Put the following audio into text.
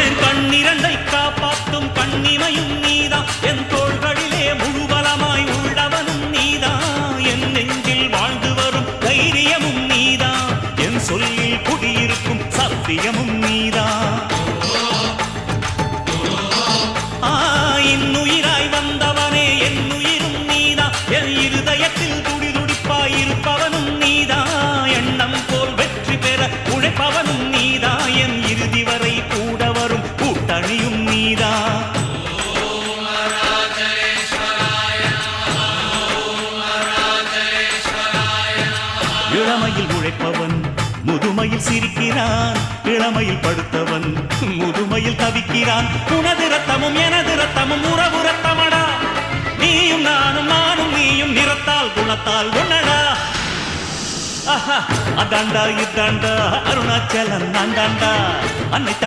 என் கண்ணிரண்டை காப்பாற்றும் கண்ணிமையும் நீதான். என் தோள்களிலே முழுபலமாய் உள்ளவனும் நீதான். என் நெஞ்சில் வாழ்ந்து வரும் தைரியமும் நீதான். என் சொல்லில் குடியிருக்கும் சத்தியமும் நீதான். இன்னுயிராய் வந்தவனே என் உயிரும் நீதான். என் இருதயத்தில் துடி கூட்டணியும் நீதா. இளமையில் உழைப்பவன் முதுமையில் சிரிக்கிறான். இளமையில் படுத்தவன் முதுமையில் தவிக்கிறான். உனது ரத்தமும் எனது ரத்தமும் உறவு ரத்தமடா நீயும் நானும் நானும் நீயும் நிறத்தால் குணத்தால் உன்னடா அதாண்டா இதாண்டா அருணாச்சலம் நான்தாண்டா. அன்னை